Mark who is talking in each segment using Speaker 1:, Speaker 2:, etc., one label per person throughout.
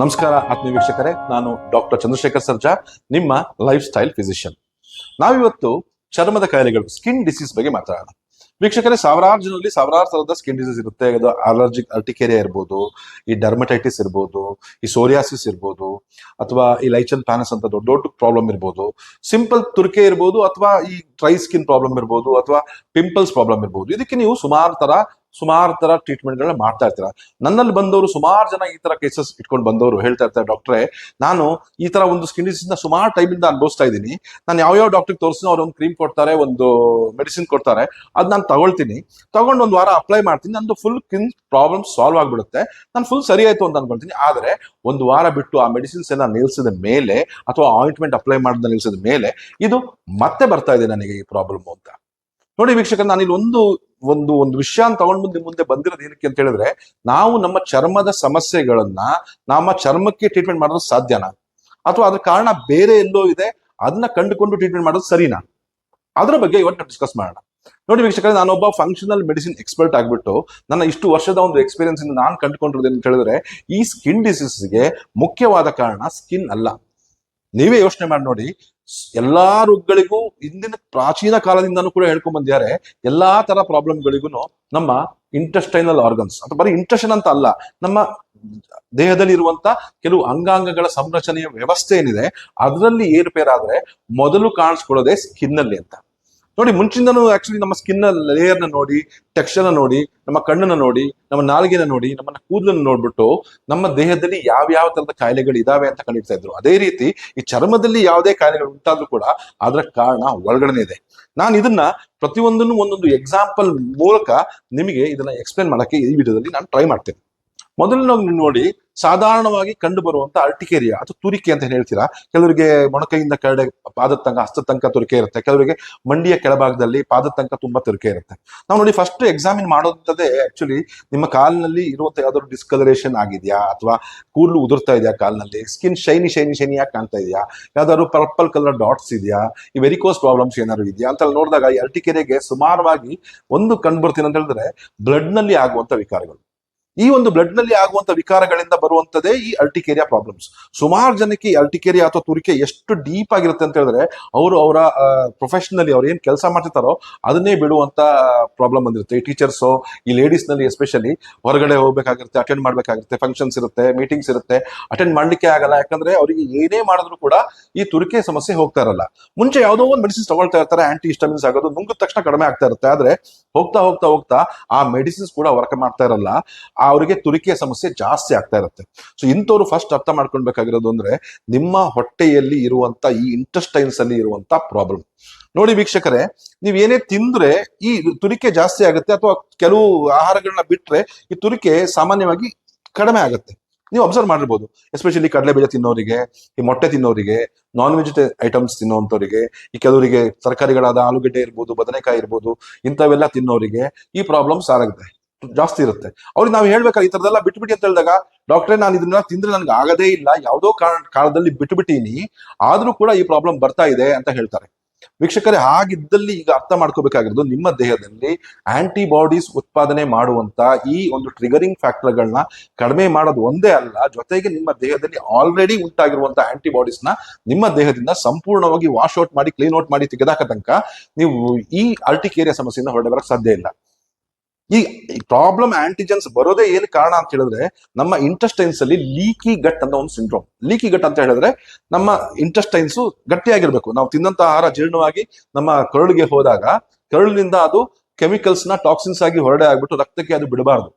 Speaker 1: ನಮಸ್ಕಾರ ಆತ್ಮೀಯ ವೀಕ್ಷಕರೇ, ನಾನು ಡಾಕ್ಟರ್ ಚಂದ್ರಶೇಖರ್ ಸರ್ಜಾ, ನಿಮ್ಮ ಲೈಫ್ ಸ್ಟೈಲ್ ಫಿಸಿಷಿಯನ್ ನಾವಿವತ್ತು ಚರ್ಮದ ಕಾಯಿಲೆಗಳು ಸ್ಕಿನ್ ಡಿಸೀಸ್ ಬಗ್ಗೆ ಮಾತಾಡೋಣ. ವೀಕ್ಷಕರೇ, ಸಾವಿರಾರು ಜನರಲ್ಲಿ ಸಾವಿರಾರು ತರಹದ ಸ್ಕಿನ್ ಡಿಸೀಸ್ ಇರುತ್ತೆ. ಅದು ಅಲರ್ಜಿಕ್ ಅರ್ಟಿಕೇರಿಯಾ ಇರ್ಬೋದು, ಈ ಡರ್ಮಟೈಟಿಸ್ ಇರ್ಬೋದು, ಈ ಸೋರಿಯಾಸಿಸ್ ಇರ್ಬೋದು, ಅಥವಾ ಈ ಲೈಚನ್ ಪ್ಯಾನಸ್ ಅಂತ ದೊಡ್ಡ ದೊಡ್ಡ ಪ್ರಾಬ್ಲಮ್ ಇರ್ಬೋದು. ಸಿಂಪಲ್ ತುರ್ಕೆ ಇರ್ಬೋದು, ಅಥವಾ ಈ ಡ್ರೈ ಸ್ಕಿನ್ ಪ್ರಾಬ್ಲಮ್ ಇರ್ಬೋದು, ಅಥವಾ ಪಿಂಪಲ್ಸ್ ಪ್ರಾಬ್ಲಮ್ ಇರ್ಬೋದು. ಇದಕ್ಕೆ ನೀವು ಸುಮಾರು ತರ ಸುಮಾರು ತರ ಟ್ರೀಟ್ಮೆಂಟ್ಗಳನ್ನ ಮಾಡ್ತಾ ಇರ್ತೀರ. ನನ್ನಲ್ಲಿ ಬಂದವರು ಸುಮಾರು ಜನ ಈ ತರ ಕೇಸಸ್ ಇಟ್ಕೊಂಡು ಬಂದವರು ಹೇಳ್ತಾ ಇರ್ತಾರೆ ಡಾಕ್ಟ್ರೆ ನಾನು ಈ ತರ ಒಂದು ಸ್ಕಿನ್ ಡಿಸೀಸ್ನ ಸುಮಾರು ಟೈಮ್ ಇಂದ ಅನುಭವಿಸ್ತಾ ಇದ್ದೀನಿ. ನಾನು ಯಾವ ಯಾವ ಡಾಕ್ಟರ್ ತೋರಿಸಿನ ಅವ್ರು ಒಂದು ಕ್ರೀಮ್ ಕೊಡ್ತಾರೆ, ಒಂದು ಮೆಡಿಸಿನ್ ಕೊಡ್ತಾರೆ. ಅದ್ ನಾನು ತಗೊಳ್ತೀನಿ. ತಗೊಂಡು ಒಂದು ವಾರ ಅಪ್ಲೈ ಮಾಡ್ತೀನಿ. ನಂದು ಫುಲ್ ಸ್ಕಿನ್ ಪ್ರಾಬ್ಲಮ್ ಸಾಲ್ವ್ ಆಗ್ಬಿಡುತ್ತೆ. ನಾನು ಫುಲ್ ಸರಿ ಆಯ್ತು ಅಂತ ಅನ್ಕೊಳ್ತೀನಿ. ಆದ್ರೆ ಒಂದು ವಾರ ಬಿಟ್ಟು ಆ ಮೆಡಿಸಿನ್ಸ್ ಎಲ್ಲ ನಿಲ್ಸಿದ ಮೇಲೆ ಅಥವಾ ಆಯಿಂಟ್ಮೆಂಟ್ ಅಪ್ಲೈ ಮಾಡಿದ ನಿಲ್ಸಿದ ಮೇಲೆ ಇದು ಮತ್ತೆ ಬರ್ತಾ ಇದೆ ನನಗೆ ಈ ಪ್ರಾಬ್ಲಮ್ ಅಂತ. ನೋಡಿ ವೀಕ್ಷಕ ನಾನು ಇಲ್ಲಿ ಒಂದು ಒಂದು ಒಂದು ವಿಷಯ ತಗೊಂಡ್ ಮುಂದೆ ಮುಂದೆ ಬಂದಿರೋದು ಏನಕ್ಕೆ ಅಂತ ಹೇಳಿದ್ರೆ, ನಾವು ನಮ್ಮ ಚರ್ಮದ ಸಮಸ್ಯೆಗಳನ್ನ ನಮ್ಮ ಚರ್ಮಕ್ಕೆ ಟ್ರೀಟ್ಮೆಂಟ್ ಮಾಡೋದು ಸಾಧ್ಯನಾ? ಅಥವಾ ಅದ್ರ ಕಾರಣ ಬೇರೆ ಎಲ್ಲೋ ಇದೆ, ಅದನ್ನ ಕಂಡುಕೊಂಡು ಟ್ರೀಟ್ಮೆಂಟ್ ಮಾಡೋದು ಸರಿನಾ? ಅದ್ರ ಬಗ್ಗೆ ಇವತ್ತು ಡಿಸ್ಕಸ್ ಮಾಡೋಣ. ನೋಡಿ ವೀಕ್ಷಕರೇ, ನಾನೊಬ್ಬ ಫಂಕ್ಷನಲ್ ಮೆಡಿಸಿನ್ ಎಕ್ಸ್ಪರ್ಟ್ ಆಗ್ಬಿಟ್ಟು, ನನ್ನ ಇಷ್ಟು ವರ್ಷದ ಒಂದು ಎಕ್ಸ್ಪೀರಿಯನ್ಸ್ ಇಂದ ನಾನು ಕಂಡುಕೊಂಡಿರೋದು ಅಂತ ಹೇಳಿದ್ರೆ, ಈ ಸ್ಕಿನ್ ಡಿಸೀಸ್ಗೆ ಮುಖ್ಯವಾದ ಕಾರಣ ಸ್ಕಿನ್ ಅಲ್ಲ. ನೀವೇ ಯೋಚನೆ ಮಾಡಿ ನೋಡಿ ಎಲ್ಲಾ ರೋಗಗಳಿಗೂ ಹಿಂದಿನ ಪ್ರಾಚೀನ ಕಾಲದಿಂದನೂ ಕೂಡ ಹೇಳ್ಕೊಂಡ್ ಬಂದಿದ್ದಾರೆ ಎಲ್ಲಾ ತರ ಪ್ರಾಬ್ಲಮ್ಗಳಿಗೂ ನಮ್ಮ ಇಂಟೆಸ್ಟೈನಲ್ ಆರ್ಗನ್ಸ್ ಅಥವಾ ಬರೀ ಇಂಟೆಸ್ಟನ್ ಅಂತ ಅಲ್ಲ, ನಮ್ಮ ದೇಹದಲ್ಲಿ ಇರುವಂತ ಕೆಲವು ಅಂಗಾಂಗಗಳ ಸಂರಚನೆಯ ವ್ಯವಸ್ಥೆ ಏನಿದೆ, ಅದರಲ್ಲಿ ಏರುಪೇರಾದ್ರೆ ಮೊದಲು ಕಾಣಿಸ್ಕೊಳ್ಳೋದೇ ಸ್ಕಿನ್ ಅಲ್ಲಿ ಅಂತ. ನೋಡಿ, ಮುಂಚಿಂದನೂ ಆಕ್ಚುಲಿ ನಮ್ಮ ಸ್ಕಿನ್ ಲೇಯರ್ನ ನೋಡಿ ಟೆಕ್ಸ್ಚರ್ನ ನೋಡಿ, ನಮ್ಮ ಕಣ್ಣನ್ನ ನೋಡಿ, ನಮ್ಮ ನಾಲ್ಗೆನ ನೋಡಿ, ನಮ್ಮನ್ನ ಕೂದಲನ್ನು ನೋಡ್ಬಿಟ್ಟು ನಮ್ಮ ದೇಹದಲ್ಲಿ ಯಾವ ಯಾವ ತರದ ಕಾಯಿಲೆಗಳು ಇದಾವೆ ಅಂತ ಕಂಡಿಡ್ತಾ ಇದ್ರು. ಅದೇ ರೀತಿ ಈ ಚರ್ಮದಲ್ಲಿ ಯಾವುದೇ ಕಾಯಿಲೆಗಳು ಉಂಟಾದ್ರೂ ಕೂಡ ಅದರ ಕಾರಣ ಒಳಗಡೆ ಇದೆ. ನಾನು ಇದನ್ನ ಪ್ರತಿಯೊಂದನ್ನು ಒಂದೊಂದು ಎಕ್ಸಾಂಪಲ್ ಮೂಲಕ ನಿಮಗೆ ಇದನ್ನ ಎಕ್ಸ್ಪ್ಲೇನ್ ಮಾಡಕ್ಕೆ ಈ ವಿಡಿಯೋದಲ್ಲಿ ನಾನು ಟ್ರೈ ಮಾಡ್ತೇನೆ. ಮೊದಲನಾಗಿ ನೀವು ನೋಡಿ ಸಾಧಾರಣವಾಗಿ ಕಂಡು ಬರುವಂತ ಅರ್ಟಿಕೇರಿಯಾ ಅಥವಾ ತುರಿಕೆ ಅಂತ ಹೇಳ್ತೀರಾ? ಕೆಲವರಿಗೆ ಮೊಣಕೈಯಿಂದ ಕೆಳಗೆ ಪಾದದ ತಂಕ ಹಸ್ತದ ತನಕ ತುರಿಕೆ ಇರುತ್ತೆ. ಕೆಲವರಿಗೆ ಮಂಡಿಯ ಕೆಳಭಾಗದಲ್ಲಿ ಪಾದದ ತನಕ ತುಂಬಾ ತುರಿಕೆ ಇರುತ್ತೆ. ನಾವು ನೋಡಿ ಫಸ್ಟ್ ಎಕ್ಸಾಮಿನ್ ಮಾಡೋದೇ ಆಕ್ಚುಲಿ ನಿಮ್ಮ ಕಾಲಿನಲ್ಲಿ ಇರುವಂತ ಯಾವ್ದಾದ್ರು ಡಿಸ್ಕಲರೇಷನ್ ಆಗಿದೆಯಾ? ಅಥವಾ ಕೂದಲು ಉದುರ್ತಾ ಇದೆಯಾ ಕಾಲಿನಲ್ಲಿ? ಸ್ಕಿನ್ ಶೈನಿ ಶೈನಿ ಶೈನಿ ಯಾಕೆ ಕಾಣ್ತಾ ಇದೆಯಾ? ಯಾವ್ದಾದ್ರು ಪರ್ಪಲ್ ಕಲರ್ ಡಾಟ್ಸ್ ಇದೆಯಾ? ಈ ವೆರಿಕೋಸ್ ಪ್ರಾಬ್ಲಮ್ಸ್ ಏನಾದ್ರು ಇದೆಯಾ? ಅಂತ ನೋಡಿದಾಗ ಈ ಅರ್ಟಿಕೆರೆಗೆ ಸುಮಾರವಾಗಿ ಒಂದು ಕಂಡು ಬರ್ತೀನಿ ಅಂತ ಹೇಳಿದ್ರೆ ಬ್ಲಡ್ನಲ್ಲಿ ಆಗುವಂತ ವಿಕಾರಗಳು. ಈ ಒಂದು ಬ್ಲಡ್ನಲ್ಲಿ ಆಗುವಂತ ವಿಕಾರಗಳಿಂದ ಬರುವಂತದೇ ಈ ಅಲ್ಟಿಕೇರಿಯಾ ಪ್ರಾಬ್ಲಮ್ಸ್ ಸುಮಾರು ಜನಕ್ಕೆ ಈ ಅರ್ಟಿಕೇರಿಯಾ ಅಥವಾ ತುರಿಕೆ ಎಷ್ಟು ಡೀಪ್ ಆಗಿರುತ್ತೆ ಅಂತ ಹೇಳಿದ್ರೆ, ಅವರು ಅವರ ಪ್ರೊಫೆಷನಲಿ ಅವ್ರು ಏನ್ ಕೆಲಸ ಮಾಡ್ತಿರ್ತಾರೋ ಅದನ್ನೇ ಬಿಡುವಂತ ಪ್ರಾಬ್ಲಮ್ ಬಂದಿರುತ್ತೆ. ಈ ಟೀಚರ್ಸ್ ಈ ಲೇಡೀಸ್ನಲ್ಲಿ ಎಸ್ಪೆಷಲಿ ಹೊರಗಡೆ ಹೋಗ್ಬೇಕಾಗಿರುತ್ತೆ ಅಟೆಂಡ್ ಮಾಡ್ಬೇಕಾಗಿರುತ್ತೆ ಫಂಕ್ಷನ್ಸ್ ಇರುತ್ತೆ ಮೀಟಿಂಗ್ಸ್ ಇರುತ್ತೆ ಅಟೆಂಡ್ ಮಾಡ್ಲಿಕ್ಕೆ ಆಗಲ್ಲ. ಯಾಕಂದ್ರೆ ಅವರಿಗೆ ಏನೇ ಮಾಡಿದ್ರು ಕೂಡ ಈ ತುರಿಕೆ ಸಮಸ್ಯೆ ಹೋಗ್ತಾ ಇರಲ್ಲ. ಮುಂಚೆ ಯಾವುದೋ ಒಂದು ಮೆಡಿಸಿನ್ಸ್ ತಗೊಳ್ತಾ ಇರ್ತಾರೆ ಆಂಟಿ ಹಿಸ್ಟಮಿನ್ಸ್ ಆಗೋದು ನುಂಗಿದ ತಕ್ಷಣ ಕಡಿಮೆ ಆಗ್ತಾ ಇರುತ್ತೆ. ಆದ್ರೆ ಹೋಗ್ತಾ ಹೋಗ್ತಾ ಹೋಗ್ತಾ ಆ ಮೆಡಿಸಿನ್ಸ್ ಕೂಡ ವರ್ಕ್ ಮಾಡ್ತಾ ಇರಲ್ಲ. ಅವರಿಗೆ ತುರಿಕೆಯ ಸಮಸ್ಯೆ ಜಾಸ್ತಿ ಆಗ್ತಾ ಇರುತ್ತೆ. ಸೊ ಇಂಥವ್ರು ಫಸ್ಟ್ ಅರ್ಥ ಮಾಡ್ಕೊಳ್ಬೇಕಾಗಿರೋದು ಅಂದ್ರೆ ನಿಮ್ಮ ಹೊಟ್ಟೆಯಲ್ಲಿ ಇರುವಂತ ಈ ಇಂಟೆಸ್ಟೈನ್ಸ್ ಅಲ್ಲಿ ಇರುವಂತ ಪ್ರಾಬ್ಲಮ್ ನೋಡಿ ವೀಕ್ಷಕರೇ, ನೀವ್ ಏನೇ ತಿಂದ್ರೆ ಈ ತುರಿಕೆ ಜಾಸ್ತಿ ಆಗುತ್ತೆ ಅಥವಾ ಕೆಲವು ಆಹಾರಗಳನ್ನ ಬಿಟ್ರೆ ಈ ತುರಿಕೆ ಸಾಮಾನ್ಯವಾಗಿ ಕಡಿಮೆ ಆಗುತ್ತೆ. ನೀವು ಅಬ್ಸರ್ವ್ ಮಾಡಿರ್ಬೋದು. ಎಸ್ಪೆಷಲಿ ಕಡಲೆಬೀಜ ತಿನ್ನೋರಿಗೆ, ಈ ಮೊಟ್ಟೆ ತಿನ್ನೋರಿಗೆ ನಾನ್ ವೆಜ್ ಐಟಮ್ಸ್ ತಿನ್ನೋಂಥವ್ರಿಗೆ, ಈ ಕೆಲವರಿಗೆ ತರಕಾರಿಗಳಾದ ಆಲೂಗಡ್ಡೆ ಇರ್ಬೋದು, ಬದನೆಕಾಯಿ ಇರ್ಬೋದು, ಇಂಥವೆಲ್ಲ ತಿನ್ನೋರಿಗೆ ಈ ಪ್ರಾಬ್ಲಮ್ಸ್ ಆಗುತ್ತೆ. ಜಾಸ್ತಿ ಇರುತ್ತೆ. ಅವ್ರಿಗೆ ನಾವು ಹೇಳ್ಬೇಕಾ ಈ ತರದೆಲ್ಲ ಬಿಟ್ಬಿಟ್ಟು ಅಂತ ಹೇಳಿದಾಗ, ಡಾಕ್ಟ್ರೇ, ನಾನು ಇದನ್ನ ತಿಂದ್ರೆ ನನ್ಗೆ ಆಗದೇ ಇಲ್ಲ. ಯಾವುದೋ ಕಾರಣ, ಕಾಲದಲ್ಲಿ ಬಿಟ್ಬಿಟ್ಟೀನಿ. ಆದ್ರೂ ಕೂಡ ಈ ಪ್ರಾಬ್ಲಮ್ ಬರ್ತಾ ಇದೆ ಅಂತ ಹೇಳ್ತಾರೆ. ವೀಕ್ಷಕರೇ, ಹಾಗಿದ್ದಲ್ಲಿ ಈಗ ಅರ್ಥ ಮಾಡ್ಕೋಬೇಕಾಗಿರೋದು ನಿಮ್ಮ ದೇಹದಲ್ಲಿ ಆಂಟಿಬಾಡೀಸ್ ಉತ್ಪಾದನೆ ಮಾಡುವಂತ ಈ ಒಂದು ಟ್ರಿಗರಿಂಗ್ ಫ್ಯಾಕ್ಟರ್ಗಳನ್ನ ಕಡಿಮೆ ಮಾಡೋದು ಒಂದೇ ಅಲ್ಲ, ಜೊತೆಗೆ ನಿಮ್ಮ ದೇಹದಲ್ಲಿ ಆಲ್ರೆಡಿ ಉಂಟಾಗಿರುವಂತಹ ಆಂಟಿಬಾಡೀಸ್ನ ನಿಮ್ಮ ದೇಹದಿಂದ ಸಂಪೂರ್ಣವಾಗಿ ವಾಶ್ ಔಟ್ ಮಾಡಿ ಕ್ಲೀನ್ ಔಟ್ ಮಾಡಿ ತೆಗೆದಾಕ ತನಕ ನೀವು ಈ ಅರ್ಟಿಕೇರಿಯಾ ಸಮಸ್ಯೆಯಿಂದ ಹೊರಡೆ ಬರಕ್ ಸಾಧ್ಯ ಇಲ್ಲ. ಈ ಪ್ರಾಬ್ಲಮ್ ಆಂಟಿಜೆನ್ಸ್ ಬರೋದೇ ಏನ್ ಕಾರಣ ಅಂತ ಹೇಳಿದ್ರೆ ನಮ್ಮ ಇಂಟೆಸ್ಟೈನ್ಸ್ ಅಲ್ಲಿ ಲೀಕಿ ಗಟ್ ಅಂತ ಒಂದು ಸಿಂಡ್ರೋಮ್ ಲೀಕಿ ಗಟ್ ಅಂತ ಹೇಳಿದ್ರೆ ನಮ್ಮ ಇಂಟೆಸ್ಟೈನ್ಸ್ ಗಟ್ಟಿಯಾಗಿರ್ಬೇಕು. ನಾವು ತಿಂದಂತ ಆಹಾರ ಜೀರ್ಣವಾಗಿ ನಮ್ಮ ಕರುಳಿಗೆ ಹೋದಾಗ ಕರುಳಿನಿಂದ ಅದು ಕೆಮಿಕಲ್ಸ್ನ ಟಾಕ್ಸಿನ್ಸ್ ಆಗಿ ಹೊರಡೆ ಆಗ್ಬಿಟ್ಟು ರಕ್ತಕ್ಕೆ ಅದು ಬಿಡಬಾರ್ದು.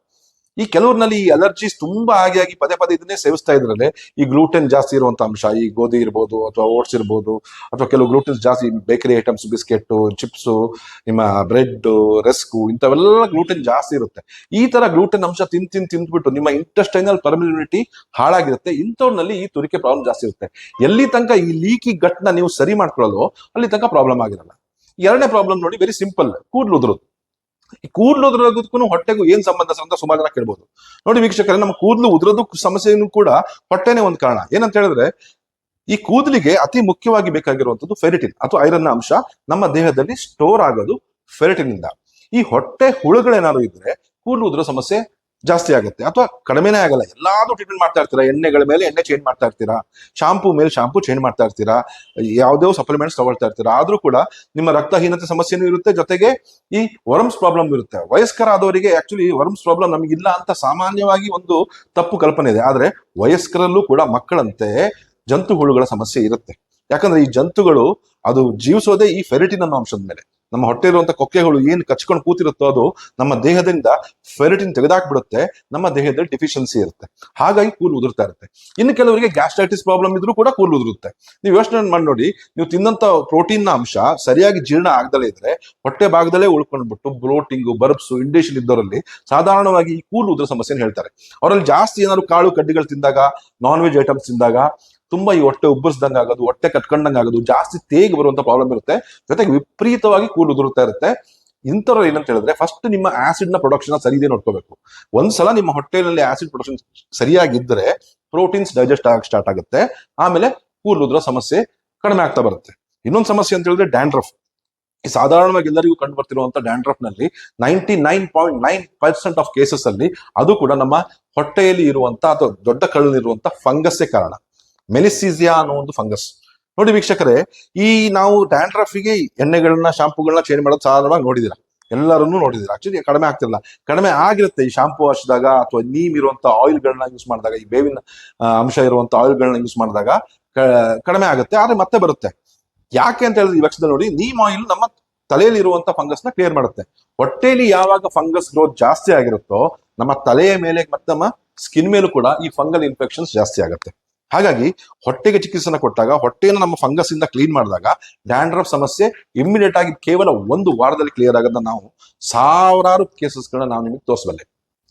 Speaker 1: ಈ ಕೆಲವ್ರಲ್ಲಿ ಈ ಅಲರ್ಜೀಸ್ ತುಂಬಾ ಆಗಿ ಆಗಿ ಪದೇ ಪದೇ ಇದನ್ನೇ ಸೇವಿಸ್ತಾ ಇದ್ರಲ್ಲಿ. ಈ ಗ್ಲೂಟೆನ್ ಜಾಸ್ತಿ ಇರುವಂತ ಅಂಶ, ಈ ಗೋಧಿ ಇರ್ಬೋದು ಅಥವಾ ಓಟ್ಸ್ ಇರ್ಬೋದು, ಅಥವಾ ಕೆಲವು ಗ್ಲೂಟೆನ್ಸ್ ಜಾಸ್ತಿ ಬೇಕರಿ ಐಟಮ್ಸ್ ಬಿಸ್ಕೆಟ್ ಚಿಪ್ಸು ನಿಮ್ಮ ಬ್ರೆಡ್ ರೆಸ್ಕು ಇಂಥವೆಲ್ಲ ಗ್ಲೂಟೆನ್ ಜಾಸ್ತಿ ಇರುತ್ತೆ. ಈ ತರ ಗ್ಲೂಟೆನ್ ಅಂಶ ತಿನ್ ತಿನ್, ತಿಂದ್ಬಿಟ್ಟು ನಿಮ್ಮ ಇಂಟೆಸ್ಟೈನಲ್ ಪರ್ಮಿನಿಟಿ ಹಾಳಾಗಿರುತ್ತೆ. ಇಂಥವ್ರಲ್ಲಿ ಈ ತುರಿಕೆ ಪ್ರಾಬ್ಲಮ್ ಜಾಸ್ತಿ ಇರುತ್ತೆ. ಎಲ್ಲಿ ತನಕ ಈ ಲೀಕಿ ಗಟ್ನ ನೀವು ಸರಿ ಮಾಡ್ಕೊಳ್ಳೋದು ಅಲ್ಲಿ ತನಕ ಪ್ರಾಬ್ಲಮ್ ಆಗಿರಲ್ಲ. ಎರಡನೇ ಪ್ರಾಬ್ಲಮ್ ನೋಡಿ ವೆರಿ ಸಿಂಪಲ್ ಕೂದಲು ಉದುರೋದು. ಈ ಕೂದಲು ಉದುರೋದಕ್ಕೂ ಹೊಟ್ಟೆಗೂ ಏನ್ ಸಂಬಂಧ ಅಂತ ಸುಮಾರು ಜನ ಕೇಳ್ಬೋದು ನೋಡಿ ವೀಕ್ಷಕರೇ, ನಮ್ಮ ಕೂದಲು ಉದ್ರೋದಕ್ಕೂ ಸಮಸ್ಯೆನೂ ಕೂಡ ಹೊಟ್ಟೆನೇ ಒಂದು ಕಾರಣ. ಏನಂತ ಹೇಳಿದ್ರೆ, ಈ ಕೂದಲಿಗೆ ಅತಿ ಮುಖ್ಯವಾಗಿ ಬೇಕಾಗಿರುವಂತದ್ದು ಫೆರಿಟಿನ್, ಅಥವಾ ಐರನ್ ಅಂಶ. ನಮ್ಮ ದೇಹದಲ್ಲಿ ಸ್ಟೋರ್ ಆಗೋದು ಫೆರಿಟಿನ್ ಇಂದ ಈ ಹೊಟ್ಟೆ ಹುಳುಗಳೇನಾದ್ರು ಇದ್ರೆ ಕೂದಲು ಉದುರೋ ಸಮಸ್ಯೆ ಜಾಸ್ತಿ ಆಗುತ್ತೆ. ಅಥವಾ ಕಡಿಮೆನೇ ಆಗಲ್ಲ. ಎಲ್ಲಾದ್ರೂ ಟ್ರೀಟ್ಮೆಂಟ್ ಮಾಡ್ತಾ ಇರ್ತೀರಾ? ಎಣ್ಣೆಗಳ ಮೇಲೆ ಎಣ್ಣೆ ಚೇಂಜ್ ಮಾಡ್ತಾ ಇರ್ತೀರಾ? ಶಾಂಪೂ ಮೇಲೆ ಶಾಂಪೂ ಚೇಂಜ್ ಮಾಡ್ತಾ ಇರ್ತೀರಾ? ಯಾವುದೇ ಸಪ್ಲಿಮೆಂಟ್ಸ್ ತಗೊಳ್ತಾ ಇರ್ತೀರಾ? ಆದ್ರೂ ಕೂಡ ನಿಮ್ಮ ರಕ್ತಹೀನತೆ ಸಮಸ್ಯೆನೂ ಇರುತ್ತೆ. ಜೊತೆಗೆ ಈ ವರ್ಮ್ಸ್ ಪ್ರಾಬ್ಲಮ್ ಇರುತ್ತೆ. ವಯಸ್ಕರ ಆದವರಿಗೆ ಆಕ್ಚುಲಿ ವರ್ಮ್ಸ್ ಪ್ರಾಬ್ಲಮ್ ನಮಗಿಲ್ಲ ಅಂತ ಸಾಮಾನ್ಯವಾಗಿ ಒಂದು ತಪ್ಪು ಕಲ್ಪನೆ ಇದೆ. ಆದ್ರೆ ವಯಸ್ಕರಲ್ಲೂ ಕೂಡ ಮಕ್ಕಳಂತೆ ಜಂತು ಹುಳುಗಳ ಸಮಸ್ಯೆ ಇರುತ್ತೆ. ಯಾಕಂದ್ರೆ ಈ ಜಂತುಗಳು ಅದು ಜೀವಿಸೋದೇ ಈ ಫೆರಿಟಿನ್ ಅನ್ನೋ ಅಂಶದ ಮೇಲೆ. ನಮ್ಮ ಹೊಟ್ಟೆ ಇರುವಂತ ಕೊಕ್ಕೆಗಳು ಏನು ಕಚ್ಕೊಂಡು ಕೂತಿರುತ್ತೋ ಅದು ನಮ್ಮ ದೇಹದಿಂದ ಫೆರಿಟಿನ್ ತೆಗೆದಾಕ್ಬಿಡುತ್ತೆ, ನಮ್ಮ ದೇಹದಲ್ಲಿ ಡಿಫಿಷಿಯನ್ಸಿ ಇರುತ್ತೆ. ಹಾಗಾಗಿ ಕೂಲ್ ಉದುರ್ತಾ ಇರುತ್ತೆ. ಇನ್ನು ಕೆಲವರಿಗೆ ಗ್ಯಾಸ್ಟ್ರೈಟಿಸ್ ಪ್ರಾಬ್ಲಮ್ ಇದ್ರೂ ಕೂಡ ಕೂಲ್ ಉದುರುತ್ತೆ. ನೀವು ಯೋಚನೆ ಮಾಡಿ ನೋಡಿ, ನೀವು ತಿಂದಂತ ಪ್ರೋಟೀನ್ ಅಂಶ ಸರಿಯಾಗಿ ಜೀರ್ಣ ಆಗದಲ್ಲೇ ಇದ್ರೆ ಹೊಟ್ಟೆ ಭಾಗದಲ್ಲೇ ಉಳ್ಕೊಂಡ್ಬಿಟ್ಟು ಬ್ಲೋಟಿಂಗ್ ಬರ್ಬ್ಸು ಇಂಡೇಷನ್ ಇದ್ದವರಲ್ಲಿ ಸಾಧಾರಣವಾಗಿ ಈ ಕೂಲ್ ಉದ್ರ ಸಮಸ್ಯೆನ ಹೇಳ್ತಾರೆ. ಅವರಲ್ಲಿ ಜಾಸ್ತಿ ಏನಾದ್ರು ಕಾಳು ಕಡ್ಡಿಗಳು ತಿಂದಾಗ ನಾನ್ ವೆಜ್ ಐಟಮ್ಸ್ ತಿಂದಾಗ ತುಂಬಾ ಈ ಹೊಟ್ಟೆ ಉಬ್ಬರ್ಸ್ದಂಗ್ ಆಗೋದು, ಹೊಟ್ಟೆ ಕಟ್ಕೊಂಡಂಗ ಆಗೋದು, ಜಾಸ್ತಿ ತೇಗ್ ಬರುವಂತ ಪ್ರಾಬ್ಲಮ್ ಇರುತ್ತೆ. ಜೊತೆಗೆ ವಿಪರೀತವಾಗಿ ಕೂಲ್ ಉದುರುತ್ತಾ ಇರುತ್ತೆ. ಇಂಥವ್ರು ಏನಂತ ಹೇಳಿದ್ರೆ ಫಸ್ಟ್ ನಿಮ್ಮ ಆಸಿಡ್ನ ಪ್ರೊಡಕ್ಷನ್ ಸರಿ ಇದೆ ನೋಡ್ಕೋಬೇಕು. ಒಂದ್ಸಲ ನಿಮ್ಮ ಹೊಟ್ಟೆಯಲ್ಲಿ ಆಸಿಡ್ ಪ್ರೊಡಕ್ಷನ್ ಸರಿಯಾಗಿದ್ರೆ ಪ್ರೋಟೀನ್ಸ್ ಡೈಜೆಸ್ಟ್ ಆಗಕ್ಕೆ ಸ್ಟಾರ್ಟ್ ಆಗುತ್ತೆ. ಆಮೇಲೆ ಕೂಲ್ ಉದುರೋ ಸಮಸ್ಯೆ ಕಡಿಮೆ ಆಗ್ತಾ ಬರುತ್ತೆ. ಇನ್ನೊಂದು ಸಮಸ್ಯೆ ಅಂತ ಹೇಳಿದ್ರೆ ಡ್ಯಾಂಡ್ರಫ್ ಈ ಸಾಧಾರಣವಾಗಿ ಎಲ್ಲರಿಗೂ ಕಂಡು ಬರ್ತಿರುವಂತ ಡ್ಯಾಂಡ್ರಫ್ನಲ್ಲಿ ninety nine point nine percent of cases ಅಲ್ಲಿ ಅದು ಕೂಡ ನಮ್ಮ ಹೊಟ್ಟೆಯಲ್ಲಿ ಇರುವಂತ ಅಥವಾ ದೊಡ್ಡ ಕಳ್ಳಲ್ಲಿರುವಂತಹ ಫಂಗಸ್ಸೇ ಕಾರಣ. ಮೆಲಿಸೀಸಿಯಾ ಅನ್ನೋ ಒಂದು ಫಂಗಸ್. ನೋಡಿ ವೀಕ್ಷಕರೇ, ಈ ನಾವು ಡ್ಯಾಂಡ್ರಫಿಗೆ ಎಣ್ಣೆಗಳನ್ನ, ಶಾಂಪೂಗಳನ್ನ ಚೇಂಜ್ ಮಾಡೋದು ಸಾಧಾರಣವಾಗಿ ನೋಡಿದಿರ? ಎಲ್ಲರನ್ನೂ ನೋಡಿದಿರ? ಆಕ್ಚುಲಿ ಕಡಿಮೆ ಆಗ್ತಿರಲ್ಲ ಕಡಿಮೆ ಆಗಿರುತ್ತೆ ಈ ಶಾಂಪೂ ಹಚ್ಚಿದಾಗ ಅಥವಾ ನೀಮ್ ಇರುವಂತ ಆಯಿಲ್ಗಳನ್ನ ಯೂಸ್ ಮಾಡಿದಾಗ, ಈ ಬೇವಿನ ಅಂಶ ಇರುವಂತ ಆಯಿಲ್ಗಳನ್ನ ಯೂಸ್ ಮಾಡಿದಾಗ ಕಡಿಮೆ ಆಗುತ್ತೆ, ಆದ್ರೆ ಮತ್ತೆ ಬರುತ್ತೆ. ಯಾಕೆ ಅಂತ ಹೇಳಿದ್ರೆ ಈ ಪಕ್ಷದಲ್ಲಿ ನೋಡಿ, ನೀಮ್ ಆಯಿಲ್ ನಮ್ಮ ತಲೆಯಲ್ಲಿ ಇರುವಂತ ಫಂಗಸ್ನ ಕ್ಲಿಯರ್ ಮಾಡುತ್ತೆ. ಹೊಟ್ಟೆಯಲ್ಲಿ ಯಾವಾಗ ಫಂಗಸ್ ಗ್ರೋತ್ ಜಾಸ್ತಿ ಆಗಿರುತ್ತೋ, ನಮ್ಮ ತಲೆಯ ಮೇಲೆ ಮತ್ತೆ ನಮ್ಮ ಸ್ಕಿನ್ ಮೇಲೂ ಕೂಡ ಈ ಫಂಗಲ್ ಇನ್ಫೆಕ್ಷನ್ಸ್ ಜಾಸ್ತಿ ಆಗುತ್ತೆ. ಹಾಗಾಗಿ ಹೊಟ್ಟೆಗೆ ಚಿಕಿತ್ಸೆನ ಕೊಟ್ಟಾಗ, ಹೊಟ್ಟೆಯನ್ನು ನಮ್ಮ ಫಂಗಸ್ ಇಂದ ಕ್ಲೀನ್ ಮಾಡಿದಾಗ ಡ್ಯಾಂಡ್ರಫ್ ಸಮಸ್ಯೆ ಇಮ್ಮಿಡಿಯೇಟ್ ಆಗಿ ಕೇವಲ ಒಂದು ವಾರದಲ್ಲಿ ಕ್ಲಿಯರ್ ಆಗೋದನ್ನ ನಾವು ಸಾವಿರಾರು ಕೇಸಸ್ಗಳನ್ನ ನಾವು ನಿಮಗೆ ತೋರಿಸಬಲ್ಲೆ.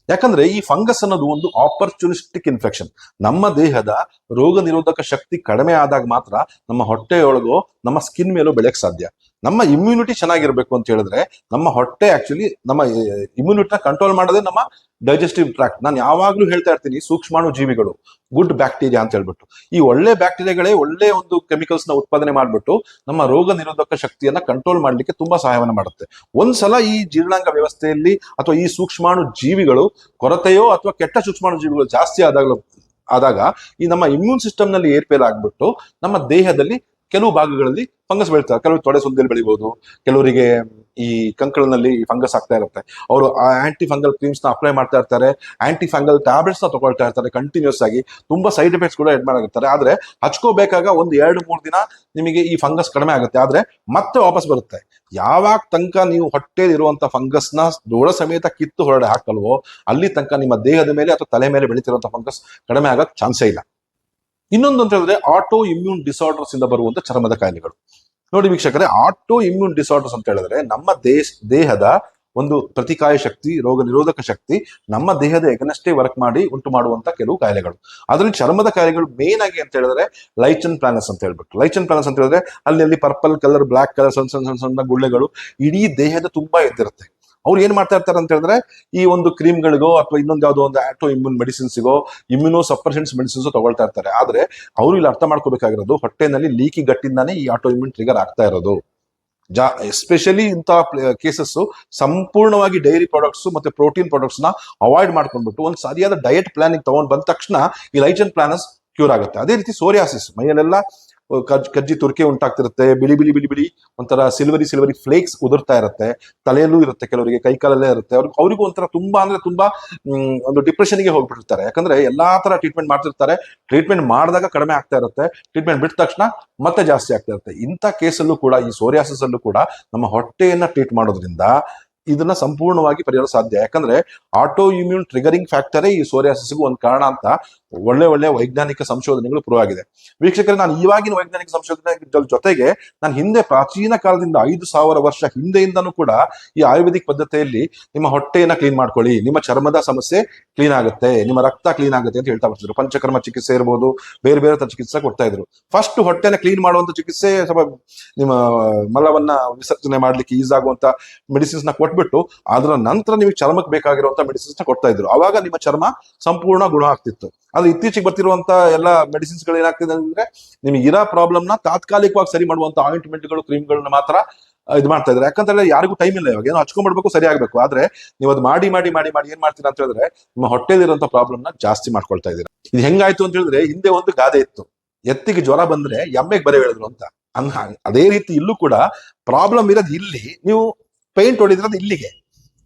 Speaker 1: ಯಾಕಂದ್ರೆ ಈ ಫಂಗಸ್ ಅನ್ನೋದು ಒಂದು ಆಪರ್ಚುನಿಸ್ಟಿಕ್ ಇನ್ಫೆಕ್ಷನ್ ನಮ್ಮ ದೇಹದ ರೋಗ ನಿರೋಧಕ ಶಕ್ತಿ ಕಡಿಮೆ ಆದಾಗ ಮಾತ್ರ ನಮ್ಮ ಹೊಟ್ಟೆಯೊಳಗೋ, ನಮ್ಮ ಸ್ಕಿನ್ ಮೇಲೂ ಬೆಳೆಯಕ್ ಸಾಧ್ಯ. ನಮ್ಮ ಇಮ್ಯುನಿಟಿ ಚೆನ್ನಾಗಿರ್ಬೇಕು ಅಂತ ಹೇಳಿದ್ರೆ ನಮ್ಮ ಹೊಟ್ಟೆ ಆಕ್ಚುಲಿ ನಮ್ಮ ಇಮ್ಯುನಿಟಿನ ಕಂಟ್ರೋಲ್ ಮಾಡೋದೇ ನಮ್ಮ ಡೈಜೆಸ್ಟಿವ್ ಟ್ರಾಕ್ಟ್ ನಾನು ಯಾವಾಗ್ಲೂ ಹೇಳ್ತಾ ಇರ್ತೀನಿ ಸೂಕ್ಷ್ಮಾಣು ಜೀವಿಗಳು ಗುಡ್ ಬ್ಯಾಕ್ಟೀರಿಯಾ ಅಂತ ಹೇಳ್ಬಿಟ್ಟು. ಈ ಒಳ್ಳೆ ಬ್ಯಾಕ್ಟೀರಿಯಾಗಳೇ ಒಳ್ಳೆ ಒಂದು ಕೆಮಿಕಲ್ಸ್ನ ಉತ್ಪಾದನೆ ಮಾಡ್ಬಿಟ್ಟು ನಮ್ಮ ರೋಗ ನಿರೋಧಕ ಶಕ್ತಿಯನ್ನ ಕಂಟ್ರೋಲ್ ಮಾಡ್ಲಿಕ್ಕೆ ತುಂಬಾ ಸಹಾಯವನ್ನು ಮಾಡುತ್ತೆ. ಒಂದ್ಸಲ ಈ ಜೀರ್ಣಾಂಗ ವ್ಯವಸ್ಥೆಯಲ್ಲಿ ಅಥವಾ ಈ ಸೂಕ್ಷ್ಮಾಣು ಜೀವಿಗಳು ಕೊರತೆಯೋ ಅಥವಾ ಕೆಟ್ಟ ಸೂಕ್ಷ್ಮಾಣು ಜೀವಿಗಳು ಜಾಸ್ತಿ ಆದಾಗ ಆದಾಗ ಈ ನಮ್ಮ ಇಮ್ಯೂನ್ ಸಿಸ್ಟಮ್ನಲ್ಲಿ ಏರ್ಪೇರ್ ಆಗ್ಬಿಟ್ಟು ನಮ್ಮ ದೇಹದಲ್ಲಿ ಕೆಲವು ಭಾಗಗಳಲ್ಲಿ ಫಂಗಸ್ ಬೆಳಿತಾರೆ ಕೆಲವರು ತೊಡೆ ಸುದ್ದಿಯಲ್ಲಿ ಬೆಳಿಬಹುದು ಕೆಲವರಿಗೆ ಈ ಕಂಕಳನಲ್ಲಿ ಫಂಗಸ್ ಆಗ್ತಾ ಇರುತ್ತೆ. ಅವರು ಆಂಟಿ ಫಂಗಲ್ ಕ್ರೀಮ್ಸ್ನ ಅಪ್ಲೈ ಮಾಡ್ತಾ ಇರ್ತಾರೆ. ಆಂಟಿ ಫಂಗಲ್ ಟ್ಯಾಬ್ಲೆಟ್ಸ್ನ ತಗೊಳ್ತಾ ಇರ್ತಾರೆ ಕಂಟಿನ್ಯೂಸ್ ಆಗಿ. ತುಂಬಾ ಸೈಡ್ ಎಫೆಕ್ಟ್ಸ್ ಕೂಡ ಎಡ್ ಮಾಡಿರ್ತಾರೆ ಆದ್ರೆ ಹಚ್ಕೋಬೇಕಾಗ ಒಂದು ಎರಡು, ಮೂರು ದಿನ ನಿಮಗೆ ಈ ಫಂಗಸ್ ಕಡಿಮೆ ಆಗುತ್ತೆ. ಆದ್ರೆ ಮತ್ತೆ ವಾಪಸ್ ಬರುತ್ತೆ. ಯಾವಾಗ ತನಕ ನೀವು ಹೊಟ್ಟೆಲಿ ಇರುವಂತ ಫಂಗಸ್ನ ದೂರ ಸಮೇತ ಕಿತ್ತು ಹೊರಡೆ ಹಾಕಲ್ವೋ, ಅಲ್ಲಿ ತನಕ ನಿಮ್ಮ ದೇಹದ ಮೇಲೆ ಅಥವಾ ತಲೆ ಮೇಲೆ ಬೆಳೀತಿರುವಂತ ಫಂಗಸ್ ಕಡಿಮೆ ಆಗಕ್ ಚಾನ್ಸೇ ಇಲ್ಲ. ಇನ್ನೊಂದು ಅಂತ ಹೇಳಿದ್ರೆ ಆಟೋ ಇಮ್ಯೂನ್ ಡಿಸಾರ್ಡರ್ಸ್ ಇಂದ ಬರುವಂತ ಚರ್ಮದ ಕಾಯಿಲೆಗಳು. ನೋಡಿ ವೀಕ್ಷಕರೇ ಆಟೋ ಇಮ್ಯೂನ್ ಡಿಸಾರ್ಡರ್ಸ್ ಅಂತ ಹೇಳಿದ್ರೆ ನಮ್ಮ ದೇಶ, ದೇಹದ ಒಂದು ಪ್ರತಿಕಾಯ ಶಕ್ತಿ, ರೋಗ ನಿರೋಧಕ ಶಕ್ತಿ ನಮ್ಮ ದೇಹದ ಎಗನಷ್ಟೇ ವರ್ಕ್ ಮಾಡಿ ಉಂಟು ಮಾಡುವಂತ ಕೆಲವು ಕಾಯಿಲೆಗಳು. ಅದರಲ್ಲಿ ಚರ್ಮದ ಕಾಯಿಲೆಗಳು ಮೇನ್ ಆಗಿ ಅಂತ ಹೇಳಿದ್ರೆ ಲೈಚನ್ ಪ್ಲಾನಸ್ ಅಂತ ಹೇಳ್ಬಿಟ್ಟು. ಲೈಚನ್ ಪ್ಲಾನಸ್ ಅಂತ ಹೇಳಿದ್ರೆ ಅಲ್ಲಿ ಅಲ್ಲಿ ಪರ್ಪಲ್ ಕಲರ್ ಬ್ಲಾಕ್ ಕಲರ್ ಸಣ್ಣ ಸಣ್ಣ ಸಣ್ಣ ಸಣ್ಣ ಗುಳ್ಳೆಗಳು ಇಡೀ ದೇಹದ ತುಂಬಾ ಎದ್ದಿರುತ್ತೆ. ಅವ್ರು ಏನ್ ಮಾಡ್ತಾ ಇರ್ತಾರೆ ಅಂತ ಹೇಳಿದ್ರೆ, ಈ ಒಂದು ಕ್ರೀಮ್ಗಳಿಗೋ ಅಥವಾ ಇನ್ನೊಂದು ಯಾವುದೋ ಒಂದು ಆಟೋ ಇಮ್ಯೂನ್ ಮೆಡಿಸಿನ್ಸ್ಗೋ ಇಮ್ಯುನೋ ಸಪ್ರೆಷನ್ಸ್ ಮೆಡಿಸಿನ್ಸ್ ತಗೊಳ್ತಾ ಇರ್ತಾರೆ. ಆದ್ರೆ ಅವರು ಇಲ್ಲಿ ಅರ್ಥ ಮಾಡ್ಕೋಬೇಕಾಗಿರೋದು ಹೊಟ್ಟೆನಲ್ಲಿ ಲೀಕಿ ಗಟ್ಟಿಂದಾನೇ ಈ ಆಟೋ ಇಮ್ಯೂನ್ ಟ್ರಿಗರ್ ಆಗ್ತಾ ಇರೋದು. ಜಾ ಎಸ್ಪೆಷಲಿ ಇಂಥ ಕೇಸಸ್ ಸಂಪೂರ್ಣವಾಗಿ ಡೈರಿ ಪ್ರಾಡಕ್ಟ್ಸ್ ಮತ್ತೆ ಪ್ರೋಟೀನ್ ಪ್ರಾಡಕ್ಟ್ಸ್ನ ಅವಾಯ್ಡ್ ಮಾಡ್ಕೊಂಡ್ಬಿಟ್ಟು ಒಂದು ಸರಿಯಾದ ಡಯಟ್ ಪ್ಲಾನಿಂಗ್ ತಗೊಂಡ್ ಬಂದ ತಕ್ಷಣ ಈ ಲೈಜನ್ ಪ್ಲಾನಸ್ ಕ್ಯೂರ್ ಆಗುತ್ತೆ. ಅದೇ ರೀತಿ ಸೋರಿಯಾಸಿಸ್ ಮೈಯಲ್ಲೆಲ್ಲ ಕಜ್ಜಿ ತುರ್ಕೆ ಉಂಟಾಗ್ತಿರುತ್ತೆ, ಬಿಳಿ ಬಿಳಿ ಬಿಳಿ ಬಿಳಿ ಒಂಥರ ಸಿಲ್ವರಿ ಸಿಲ್ವರಿ ಫ್ಲೇಕ್ಸ್ ಉದುರ್ತಾ ಇರುತ್ತೆ, ತಲೆಯಲ್ಲೂ ಇರುತ್ತೆ ಕೆಲವರಿಗೆ ಕೈಕಾಲಲ್ಲೇ ಇರುತ್ತೆ. ಅವ್ರಿಗೆ, ಅವರಿಗೂ ಒಂಥರ ತುಂಬಾ ಅಂದ್ರೆ ತುಂಬಾ ಒಂದು ಡಿಪ್ರೆಷನ್ಗೆ ಹೋಗ್ಬಿಟ್ಟಿರ್ತಾರೆ. ಯಾಕಂದ್ರೆ ಎಲ್ಲಾ ತರ ಟ್ರೀಟ್ಮೆಂಟ್ ಮಾಡ್ತಿರ್ತಾರೆ. ಟ್ರೀಟ್ಮೆಂಟ್ ಮಾಡಿದಾಗ ಕಡಿಮೆ ಆಗ್ತಾ ಇರುತ್ತೆ. ಟ್ರೀಟ್ಮೆಂಟ್ ಬಿಟ್ಟ ತಕ್ಷಣ ಮತ್ತೆ ಜಾಸ್ತಿ ಆಗ್ತಾ ಇರುತ್ತೆ. ಇಂಥ ಕೇಸಲ್ಲೂ ಕೂಡ, ಈ ಸೋರಿಯಾಸಿಸ್ ಅಲ್ಲೂ ಕೂಡ ನಮ್ಮ ಹೊಟ್ಟೆಯನ್ನ ಟ್ರೀಟ್ ಮಾಡೋದ್ರಿಂದ ಇದನ್ನ ಸಂಪೂರ್ಣವಾಗಿ ಪರಿಹಾರ ಸಾಧ್ಯ. ಯಾಕಂದ್ರೆ ಆಟೋ ಇಮ್ಯೂನ್ ಟ್ರಿಗರಿಂಗ್ ಫ್ಯಾಕ್ಟರೇ ಈ ಸೋರಿಯಾಸಿಸ್ಗೂ ಒಂದು ಕಾರಣ ಅಂತ ಒಳ್ಳೆ ಒಳ್ಳೆ ವೈಜ್ಞಾನಿಕ ಸಂಶೋಧನೆಗಳು ಪ್ರೂವ್ ಆಗಿದೆ. ವೀಕ್ಷಕರೇ, ನಾನು ಇವಾಗಿನ ವೈಜ್ಞಾನಿಕ ಸಂಶೋಧನೆ ಜೊತೆಗೆ ನಾನು ಹಿಂದೆ ಪ್ರಾಚೀನ ಕಾಲದಿಂದ ಐದು ಸಾವಿರ ವರ್ಷ ಹಿಂದೆಯಿಂದನೂ ಕೂಡ ಈ ಆಯುರ್ವೇದಿಕ್ ಪದ್ಧತಿಯಲ್ಲಿ ನಿಮ್ಮ ಹೊಟ್ಟೆಯನ್ನ ಕ್ಲೀನ್ ಮಾಡ್ಕೊಳ್ಳಿ. ನಿಮ್ಮ ಚರ್ಮದ ಸಮಸ್ಯೆ ಕ್ಲೀನ್ ಆಗುತ್ತೆ. ನಿಮ್ಮ ರಕ್ತ ಕ್ಲೀನ್ ಆಗುತ್ತೆ ಅಂತ ಹೇಳ್ತಾ ಬರ್ತಿದ್ರು. ಪಂಚಕರ್ಮ ಚಿಕಿತ್ಸೆ ಇರ್ಬೋದು, ಬೇರೆ ಬೇರೆ ಚಿಕಿತ್ಸೆ ಕೊಡ್ತಾ ಇದ್ರು. ಫಸ್ಟ್ ಹೊಟ್ಟೆನ ಕ್ಲೀನ್ ಮಾಡುವಂತ ಚಿಕಿತ್ಸೆ, ಸ್ವಲ್ಪ ನಿಮ್ಮ ಮಲವನ್ನ ವಿಸರ್ಜನೆ ಮಾಡ್ಲಿಕ್ಕೆ ಈಸ್ ಆಗುವಂತ ಮೆಡಿಸಿನ್ಸ್ನ ಕೊಟ್ಬಿಟ್ಟು ಅದರ ನಂತರ ನಿಮಗೆ ಚರ್ಮಕ್ಕೆ ಬೇಕಾಗಿರುವಂತ ಮೆಡಿಸಿನ್ಸ್ ಕೊಡ್ತಾ ಇದ್ರು. ಅವಾಗ ನಿಮ್ಮ ಚರ್ಮ ಸಂಪೂರ್ಣ ಗುಣ ಆಗ್ತಿತ್ತು. ಆದ್ರೆ ಇತ್ತೀಚೆಗೆ ಬರ್ತಿರುವಂತ ಎಲ್ಲ ಮೆಡಿಸಿನ್ಸ್ಗಳು ಏನಾಗ್ತಿದೆ ಅಂದ್ರೆ ನಿಮ್ಗೆ ಇರೋ ಪ್ರಾಬ್ಲಮ್ನ ತಾತ್ಕಾಲಿಕವಾಗಿ ಸರಿ ಮಾಡುವಂತ ಆಯಿಂಟ್ಮೆಂಟ್ಗಳು ಕ್ರೀಮ್ಗಳನ್ನ ಮಾತ್ರ ಇದು ಮಾಡ್ತಾ ಇದ್ದಾರೆ. ಯಾಕಂತಂದ್ರೆ ಯಾರಿಗೂ ಟೈಮ್ ಇಲ್ಲ ಇವಾಗ. ಏನೋ ಹಚ್ಕೊಂಡ್ಬಿಡ್ಬೇಕು, ಸರಿ ಆಗ್ಬೇಕು. ಆದ್ರೆ ನೀವು ಅದು ಮಾಡಿ ಮಾಡಿ ಮಾಡಿ ಮಾಡಿ ಏನ್ ಮಾಡ್ತೀರಾ ಅಂತ ಹೇಳಿದ್ರೆ ನಿಮ್ಮ ಹೊಟ್ಟೆಲಿರುವಂತ ಪ್ರಾಬ್ಲಮ್ನ ಜಾಸ್ತಿ ಮಾಡ್ಕೊಳ್ತಾ ಇದ್ದೀರಾ. ಇದು ಹೆಂಗಾಯ್ತು ಅಂತ ಹೇಳಿದ್ರೆ ಹಿಂದೆ ಒಂದು ಗಾದೆ ಇತ್ತು. ಎತ್ತಿಗೆ ಜ್ವರ ಬಂದ್ರೆ ಎಮ್ಮೆಗೆ ಬರೆ ಹೇಳಿದ್ರು ಅಂತ. ಅದೇ ರೀತಿ ಇಲ್ಲೂ ಕೂಡ ಪ್ರಾಬ್ಲಮ್ ಇರೋದು ಇಲ್ಲಿ. ನೀವು ಪೇಂಟ್ ಹೊಡಿದಿರೋದು ಇಲ್ಲಿಗೆ.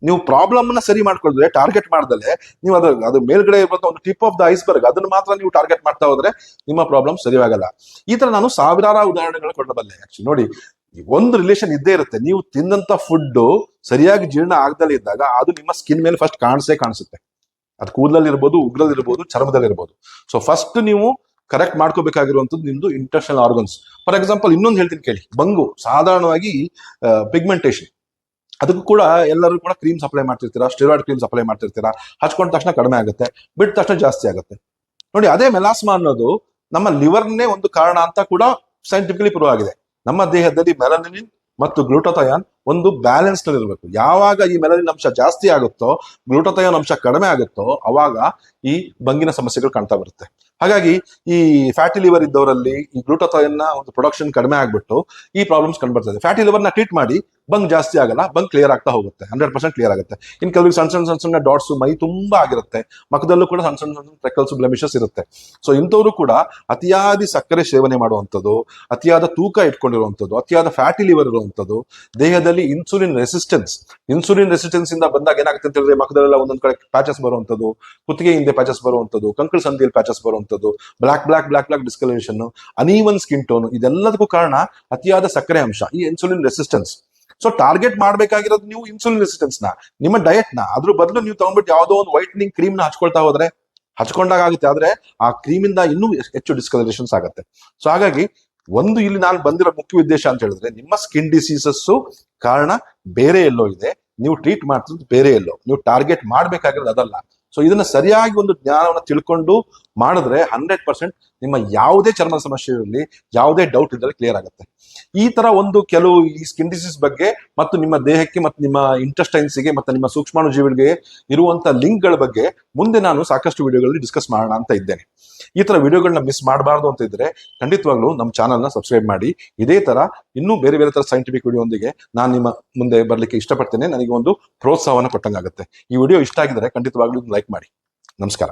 Speaker 1: ನೀವು ಪ್ರಾಬ್ಲಮ್ನ ಸರಿ ಮಾಡ್ಕೊಳ್ದ್ರೆ ಟಾರ್ಗೆಟ್ ಮಾಡ್ದಲೆ ನೀವು ಅದ್ರ, ಅದು ಮೇಲ್ಗಡೆ ಇರುವಂತ ಒಂದು ಟಿಪ್ ಆಫ್ ದ ಐಸ್ಬರ್ಗ್ ಅದನ್ನ ಮಾತ್ರ ನೀವು ಟಾರ್ಗೆಟ್ ಮಾಡ್ತಾ ಹೋದ್ರೆ ನಿಮ್ಮ ಪ್ರಾಬ್ಲಮ್ ಸರಿಯಾಗಲ್ಲ. ಈ ತರ ನಾನು ಸಾವಿರಾರು ಉದಾಹರಣೆಗಳು ಕೊಡಬಲ್ಲೆ ಆಕ್ಚುಲಿ ನೋಡಿ, ಒಂದು ರಿಲೇಷನ್ ಇದ್ದೇ ಇರುತ್ತೆ. ನೀವು ತಿಂದಂತ ಫುಡ್ ಸರಿಯಾಗಿ ಜೀರ್ಣ ಆಗದಲ್ಲೇ ಇದ್ದಾಗ ಅದು ನಿಮ್ಮ ಸ್ಕಿನ್ ಮೇಲೆ ಫಸ್ಟ್ ಕಾಣಿಸೇ ಕಾಣಿಸುತ್ತೆ. ಅದು ಕೂದಲಲ್ಲಿ ಇರ್ಬೋದು ಉಗ್ರಲ್ಲಿ ಇರ್ಬೋದು, ಚರ್ಮದಲ್ಲಿ ಇರ್ಬೋದು. ಸೊ ಫಸ್ಟ್ ನೀವು ಕರೆಕ್ಟ್ ಮಾಡ್ಕೋಬೇಕಾಗಿರುವಂಥದ್ದು ನಿಮ್ದು ಇಂಟರ್ನಲ್ ಆರ್ಗನ್ಸ್ ಫಾರ್ ಎಕ್ಸಾಂಪಲ್ ಇನ್ನೊಂದು ಹೇಳ್ತೀನಿ ಕೇಳಿ. ಬಂಗು, ಸಾಧಾರಣವಾಗಿ ಪಿಗ್ಮೆಂಟೇಷನ್ ಅದಕ್ಕೂ ಕೂಡ ಎಲ್ಲರೂ ಕೂಡ ಕ್ರೀಮ್ ಸಪ್ಲೈ ಮಾಡ್ತಿರ್ತೀರಾ ಸ್ಟಿರಾಯ್ಡ್ ಕ್ರೀಮ್ ಸಪ್ಲೈ ಮಾಡ್ತಿರ್ತೀರಾ, ಹಚ್ಕೊಂಡ ತಕ್ಷಣ ಕಡಿಮೆ ಆಗುತ್ತೆ, ಬಿಟ್ಟ ತಕ್ಷಣ ಜಾಸ್ತಿ ಆಗುತ್ತೆ. ನೋಡಿ, ಅದೇ ಮೆಲಾಸ್ಮಾ ಅನ್ನೋದು ನಮ್ಮ ಲಿವರ್ನೇ ಒಂದು ಕಾರಣ ಅಂತ ಕೂಡ ಸೈಂಟಿಫಿಕಲಿ ಪ್ರೂವ್ ಆಗಿದೆ. ನಮ್ಮ ದೇಹದಲ್ಲಿ ಮೆಲನಿನ್ ಮತ್ತು ಗ್ಲೂಟೋಥಯಾನ್ ಒಂದು ಬ್ಯಾಲೆನ್ಸ್ನಲ್ಲಿ ಇರಬೇಕು. ಯಾವಾಗ ಈ ಮೆಲನಿನ್ ಅಂಶ ಜಾಸ್ತಿ ಆಗುತ್ತೋ ಗ್ಲೂಟೋಥಯಾನ್ ಅಂಶ ಕಡಿಮೆ ಆಗುತ್ತೋ, ಅವಾಗ ಈ ಬಂಗಿನ ಸಮಸ್ಯೆಗಳು ಕಾಣ್ತಾ ಬರುತ್ತೆ. ಹಾಗಾಗಿ ಈ ಫ್ಯಾಟಿ ಲಿವರ್ ಇದ್ದವರಲ್ಲಿ ಈ ಗ್ಲೂಟೋಥಯಾನ್ ಒಂದು ಪ್ರೊಡಕ್ಷನ್ ಕಡಿಮೆ ಆಗ್ಬಿಟ್ಟು ಈ ಪ್ರಾಬ್ಲಮ್ಸ್ ಕಂಡು ಬರ್ತದೆ ಫ್ಯಾಟಿ ಲಿವರ್ನ ಟ್ರೀಟ್ ಮಾಡಿ ಬಂಗ್ ಜಾಸ್ತಿ ಆಗಲ್ಲ ಬಂಗ್ ಕ್ಲಿಯರ್ ಆಗ್ತಾ ಹೋಗುತ್ತೆ ಹಂಡ್ರೆಡ್ ಪರ್ಸೆಂಟ್ ಕ್ಲಿಯರ್ ಆಗುತ್ತೆ. ಇನ್ ಕೆಲವರಿಗೆ ಸಣ್ಣ ಸಣ್ಣ ಸಣ್ಣ ಡಾಟ್ಸ್ ಮೈ ತುಂಬಾ ಆಗಿರುತ್ತೆ. ಮಖದಲ್ಲೂ ಕೂಡ ಸಣ್ಣ ಸಣ್ಣ ಸಣ್ಣ ಟ್ರೆಕಲ್ಸ್ ಬ್ಲೆಮಿಷಸ್ ಇರುತ್ತೆ. ಸೊ ಇಂಥವರು ಕೂಡ ಅತಿಯಾದ ಸಕ್ಕರೆ ಸೇವನೆ ಮಾಡುವಂಥದ್ದು, ಅತಿಯಾದ ತೂಕ ಇಟ್ಕೊಂಡಿರುವಂಥದ್ದು, ಅತಿಯಾದ ಫ್ಯಾಟಿ ಲಿವರ್ ಇರುವಂಥದ್ದು, ದೇಹದಲ್ಲಿ ಇನ್ಸುಲಿನ್ ರೆಸಿಸ್ಟೆನ್ಸ್ ಇನ್ಸುಲಿನ್ ರೆಸಿಸ್ಟೆನ್ಸ್ ಇಂದ ಬಂದಾಗ ಏನಾಗುತ್ತೆ ಅಂತ ಹೇಳಿದ್ರೆ ಮಖದಲ್ಲೆಲ್ಲ ಒಂದೊಂದು ಕಡೆ ಪ್ಯಾಚಸ್ ಬರುವಂಥದ್ದು ಕುತ್ತಿಗೆ ಹಿಂದೆ ಪ್ಯಾಚಸ್ ಬರುವಂಥದ್ದು, ಕಂಕಳ ಸಂಧಿಯಲ್ಲಿ ಪ್ಯಾಚಸ್ ಬರುವಂಥದ್ದು. Black black black black discoloration uneven skin tone ಇದೆಲ್ಲದಕ್ಕೂ ಕಾರಣ ಅತಿಯಾದ ಸಕ್ಕರೆ ಅಂಶ, ಈ ಇನ್ಸುಲಿನ್ ರೆಸಿಸ್ಟೆನ್ಸ್ ಸೊ ಟಾರ್ಗೆಟ್ ಮಾಡಬೇಕಾಗಿರೋದು ನೀವು ಇನ್ಸುಲಿನ್ ರೆಸಿಸ್ಟೆನ್ಸ್ನ, ನಿಮ್ಮ ಡಯಟ್ನ. ಅದ್ರ ಬದಲು ನೀವು ತಗೊಂಡ್ಬಿಟ್ಟು ಯಾವುದೋ ಒಂದು ವೈಟ್ನಿಂಗ್ ಕ್ರೀಮ್ನ ಹಚ್ಕೊಳ್ತಾ ಹೋದ್ರೆ, ಹಚ್ಕೊಂಡಾಗ ಆಗುತ್ತೆ. ಆದ್ರೆ ಆ ಕ್ರೀಮ್ ಇಂದ ಇನ್ನೂ ಹೆಚ್ಚು ಡಿಸ್ಕಲರೇಷನ್ಸ್ ಆಗುತ್ತೆ. ಸೊ ಹಾಗಾಗಿ ಒಂದು ಇಲ್ಲಿ ನಾನು ಬಂದಿರೋ ಮುಖ್ಯ ಉದ್ದೇಶ ಅಂತ ಹೇಳಿದ್ರೆ, ನಿಮ್ಮ ಸ್ಕಿನ್ ಡಿಸೀಸಸ್ ಕಾರಣ ಬೇರೆ ಎಲ್ಲೋ ಇದೆ. ನೀವು ಟ್ರೀಟ್ ಮಾಡ್ತಿರೋದು ಬೇರೆ ಎಲ್ಲೋ. ನೀವು ಟಾರ್ಗೆಟ್ ಮಾಡ್ಬೇಕಾಗಿರೋದು ಅದಲ್ಲ. ಸೊ ಇದನ್ನ ಸರಿಯಾಗಿ ಒಂದು ಜ್ಞಾನವನ್ನು ತಿಳ್ಕೊಂಡು ಮಾಡಿದ್ರೆ ಹಂಡ್ರೆಡ್ ಪರ್ಸೆಂಟ್ ನಿಮ್ಮ ಯಾವುದೇ ಚರ್ಮದ ಸಮಸ್ಯೆ ಇರಲಿ, ಯಾವುದೇ ಡೌಟ್ ಇದ್ದರೆ ಕ್ಲಿಯರ್ ಆಗುತ್ತೆ. ಈ ತರ ಒಂದು ಕೆಲವು ಈ ಸ್ಕಿನ್ ಡಿಸೀಸ್ ಬಗ್ಗೆ ಮತ್ತು ನಿಮ್ಮ ದೇಹಕ್ಕೆ ಮತ್ತು ನಿಮ್ಮ ಇಂಟೆಸ್ಟೈನ್ಸ್ಗೆ ಮತ್ತು ನಿಮ್ಮ ಸೂಕ್ಷ್ಮಾಣು ಜೀವಿಗಳಿಗೆ ಇರುವಂತ ಲಿಂಕ್ಗಳ ಬಗ್ಗೆ ಮುಂದೆ ನಾನು ಸಾಕಷ್ಟು ವಿಡಿಯೋಗಳಲ್ಲಿ ಡಿಸ್ಕಸ್ ಮಾಡೋಣ ಅಂತ ಇದ್ದೇನೆ. ಈ ತರ ವಿಡಿಯೋಗಳನ್ನ ಮಿಸ್ ಮಾಡಬಾರ್ದು ಅಂತ ಇದ್ರೆ ಖಂಡಿತವಾಗ್ಲೂ ನಮ್ಮ ಚಾನಲ್ನ ಸಬ್ಸ್ಕ್ರೈಬ್ ಮಾಡಿ. ಇದೇ ತರ ಇನ್ನೂ ಬೇರೆ ಬೇರೆ ತರ ಸೈಂಟಿಫಿಕ್ ವಿಡಿಯೋದೊಂದಿಗೆ ನಾನು ನಿಮ್ಮ ಮುಂದೆ ಬರ್ಲಿಕ್ಕೆ ಇಷ್ಟಪಡ್ತೇನೆ. ನನಗೆ ಒಂದು ಪ್ರೋತ್ಸಾಹವನ್ನು ಕೊಟ್ಟಂಗಾಗುತ್ತೆ. ಈ ವಿಡಿಯೋ ಇಷ್ಟ ಆಗಿದ್ರೆ ಖಂಡಿತವಾಗ್ಲೂ ಲೈಕ್ ಮಾಡಿ. ನಮಸ್ಕಾರ.